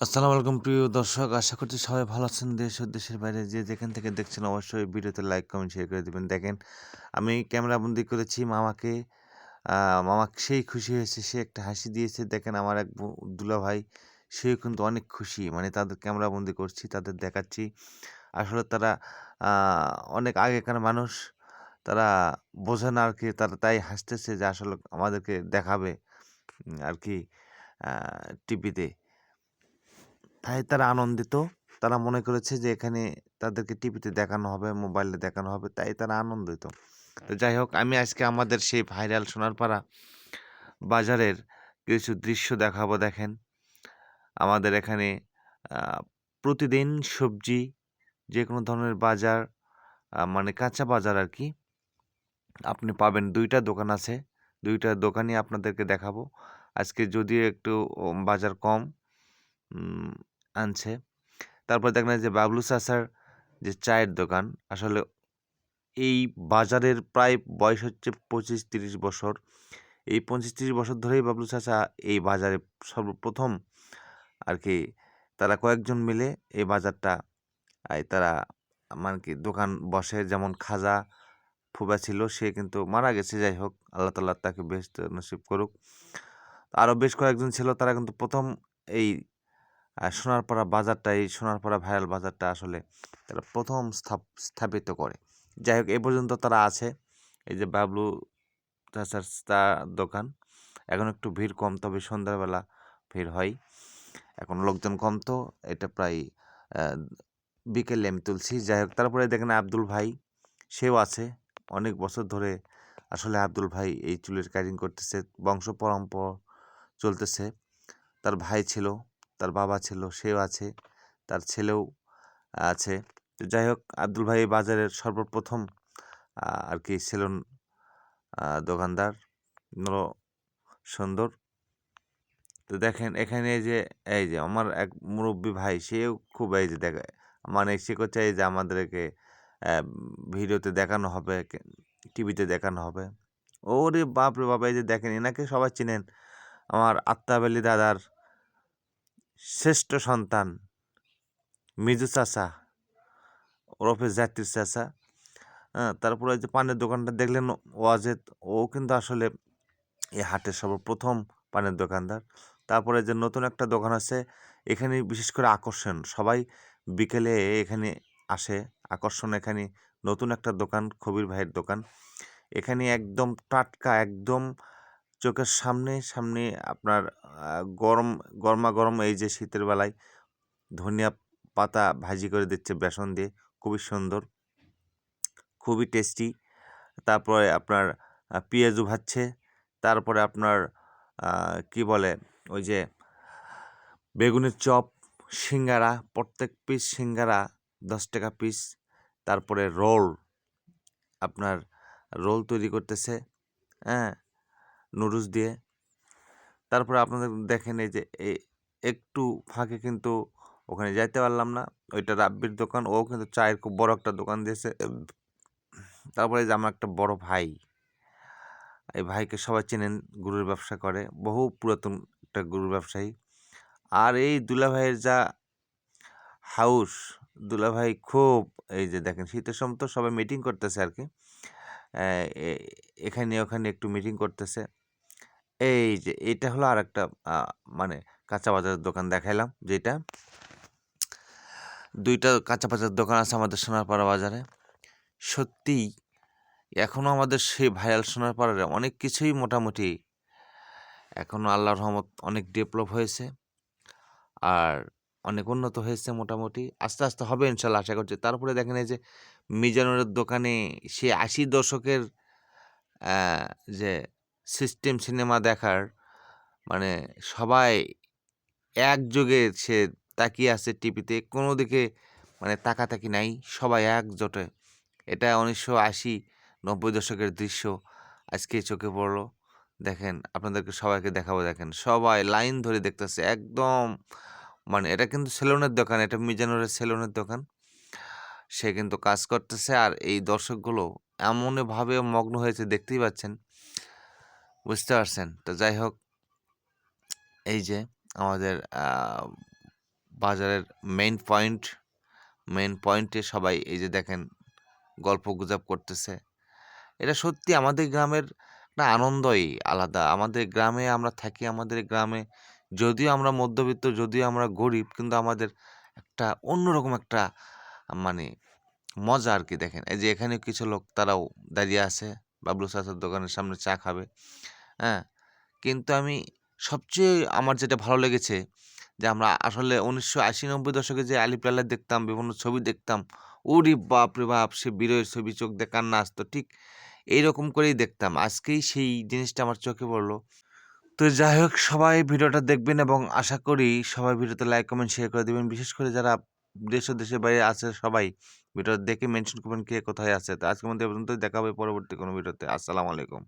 আসসালামু আলাইকুম, প্রিয় দর্শক। আশা করছি সবাই ভালো আছেন দেশ ও দেশের বাইরে। যে যেখান থেকে দেখছেন, অবশ্যই ভিডিওতে লাইক, কমেন্ট শেয়ার করে দেবেন। দেখেন, আমি ক্যামেরা বন্দি করেছি মামাকে। মামা সেই খুশি হয়েছে, সে একটা হাসি দিয়েছে। দেখেন, আমার এক দুলা ভাই সেও কিন্তু অনেক খুশি। মানে তাদের ক্যামেরা বন্দি করছি, তাদের দেখাচ্ছি। আসলে তারা অনেক আগেকার মানুষ। তারা বোঝে না আর কি, তারা তাই হাসতেছে যে আসলে আমাদেরকে দেখাবে আর কি টিভিতে। তাই তারা আনন্দিত। তারা মনে করেছে যে এখানে তাদেরকে টিভিতে দেখানো হবে মোবাইলে দেখানো হবে তাই তারা আনন্দিত। তো যাই হোক আমি আজকে আমাদের সেই ভাইরাল সোনারপাড়া বাজারের কিছু দৃশ্য দেখাবো দেখেন। আমাদের এখানে প্রতিদিন সবজি যে কোনো ধরনের বাজার মানে কাঁচা বাজার আর কি আপনি পাবেন দুইটা দোকান আছে দুইটা দোকানই আপনাদেরকে দেখাবো। আজকে যদিও একটু বাজার কম আনছে। তারপর দেখলেন যে বাবলু চাচার যে চায়ের দোকান, আসলে এই বাজারের প্রায় বয়স হচ্ছে পঁচিশ তিরিশ বছর। এই পঁচিশ তিরিশ বছর ধরেই বাবলু চাচা এই বাজারে সর্বপ্রথম আর কি তারা কয়েকজন মিলে এই বাজারটা তারা মানে কি দোকান বসে, যেমন খাজা ফুবা ছিল, সে কিন্তু মারা গেছে, যাই হোক, আল্লাহ তাল্লাহ তাকে বেশ নসিব করুক। আরও বেশ কয়েকজন ছিল, তারা কিন্তু প্রথম এই আর সোনারপাড়া বাজারটা, এই সোনারপাড়া ভাইরাল বাজারটা আসলে তারা প্রথম স্থাপ, স্থাপিত করে। যাই হোক, এ পর্যন্ত তারা আছে। এই যে বাবলু চাচার তার দোকান। এখন একটু ভিড় কম, তবে সন্ধ্যাবেলা ভিড় হয়। এখন লোকজন কম তো, এটা প্রায় বিকেলে আমি তুলছি। যাই হোক, তারপরে দেখেন আব্দুল ভাই, সেও আছে। অনেক বছর ধরে আসলে আব্দুল ভাই এই চুলের কাটিং করতেছে, বংশ পরম্পর চলতেছে। তার ভাই ছিল। তার বাবা ছিল, সেও আছে, তার ছেলেও আছে। তো যাই হোক, আব্দুল ভাই বাজারের সর্বপ্রথম আর কি সেলুন দোকানদার নর সুন্দর। তো দেখেন, এখানে যে, এই যে আমার এক মুরব্বী ভাই, সেও খুব এই যে দেখে মানে সে করছে এই যে আমাদেরকে ভিডিওতে দেখানো হবে টিভিতে দেখানো হবে। ওরে বাপ রে বাবা এই যে দেখেন, এনাকে সবাই চিনেন। আমার আত্মাবেলি দাদার শ্রেষ্ঠ সন্তান, মিজু চাচা ওরফে জাতির চাচা। তারপরে যে পানের দোকানটা দেখলেন ওয়াজেদ, ও কিন্তু আসলে এই হাটের সর্বপ্রথম পানের দোকানদার। তারপরে যে নতুন একটা দোকান আছে, এখানে বিশেষ করে আকর্ষণ, সবাই বিকেলে এখানে আসে, আকর্ষণ এখানে, নতুন একটা দোকান কবির ভাইয়ের দোকান। এখানে একদম টাটকা, একদম চোখের সামনে সামনে আপনার গরম গরমা গরম এই যে শীতের বেলায় ধনিয়া পাতা ভাজি করে দিচ্ছে বেসন দিয়ে, খুবই সুন্দর, খুবই টেস্টি তারপরে আপনার পেঁয়াজু ভাজছে, তারপরে আপনার কি বলে ওই যে বেগুনের চপ, সিঙ্গারা, প্রত্যেক পিস সিঙ্গারা দশ টাকা পিস তারপরে রোল, আপনার রোল তৈরি করতেছে হ্যাঁ নুডলস দিয়ে। তারপরে আপনাদের দেখেন এই যে একটু ফাঁকে কিন্তু ওখানে যাইতে পারলাম না। ওইটা রাব্বির দোকান, ও কিন্তু চায়ের খুব বড় একটা দোকান দিয়েছে। তারপরে যে আমার একটা বড় ভাই, এই ভাইকে সবাই চেনেন, গরুর ব্যবসা করে, বহু পুরাতন একটা গরুর ব্যবসায়ী। আর এই দুলা ভাইয়ের যা হাউস দুলা ভাই খুব এই যে দেখেন, শীতের সময় তো সবাই মিটিং করতেছে আর কি। এখানে ওখানে একটু মিটিং করতেছে। এই যে, এটা হলো আর একটা মানে কাঁচা বাজারের দোকান দেখাইলাম যেটা। দুইটা কাঁচা বাজার দোকান আছে আমাদের সোনারপাড়া বাজারে। সত্যিই এখনও আমাদের সেই ভাইরাল সোনারপাড়ারে অনেক কিছুই মোটামুটি এখনও আল্লাহর রহমত অনেক ডেভেলপ হয়েছে। আর অনেক উন্নত হয়েছে মোটামুটি। আস্তে আস্তে হবে ইনশাল্লাহ, আশা করছি। তারপরে দেখেন এই যে মিজানুরের দোকানে সে আশি দশকের যে সিস্টেম সিনেমা দেখার মানে সবাই একযোগে সে তাকিয়ে আছে টিভিতে, কোনো দিকে মানে তাকাতাকি নাই, সবাই একজোটে। এটা উনিশশো আশি, নব্বই দশকের দৃশ্য আজকে চোখে পড়ল। দেখেন, আপনাদেরকে সবাইকে দেখাবো, দেখেন, সবাই লাইন ধরে দেখতেছে, একদম মানে এটা কিন্তু সেলুনের দোকান, এটা মিজানুরের সেলুনের দোকান। সে কিন্তু কাজ করতেছে আর এই দর্শকগুলো এমনভাবে মগ্ন হয়েছে, দেখতেই পাচ্ছেন। বুঝতে পারছেন? তো যাই হোক, এই যে আমাদের বাজারের মেইন পয়েন্ট মেইন পয়েন্টে সবাই এই যে দেখেন, গল্প গুজব করতেছে। এটা সত্যি আমাদের গ্রামের একটা আনন্দই আলাদা। আমাদের গ্রামে আমরা থাকি, আমাদের গ্রামে যদিও আমরা মধ্যবিত্ত, যদিও আমরা গরিব, কিন্তু আমাদের একটা অন্যরকম একটা মানে মজা আর কি দেখেন। এই যে এখানে কিছু লোক তারাও দাঁড়িয়ে আছে, বাবলু চাচার দোকানের সামনে চা খাবে হ্যাঁ? কিন্তু আমি সবচেয়ে আমার যেটা ভালো লেগেছে যে আমরা আসলে উনিশশো আশি নব্বই দশকে যে আলিপ লালা দেখতাম, বিভিন্ন ছবি দেখতাম, ওরে বাপ রে বাপ, সে বিরয়ের ছবি, চোখ দিয়ে কান্না আসতো, ঠিক এইরকম করেই দেখতাম। আজকেই সেই জিনিসটা আমার চোখে পড়ল। তো যাই হোক সবাই ভিডিওটা দেখবেন এবং আশা করি সবাই ভিডিওতে লাইক কমেন্ট শেয়ার করে দেবেন। বিশেষ করে যারা দেশ ও দেশের বাইরে আছে সবাই ভিডিওটা দেখে মেনশন করবেন কে কোথায় আছে। তো আজকের মধ্যে পর্যন্ত দেখা হবে পরবর্তী কোনো ভিডিওতে। আসসালামু আলাইকুম।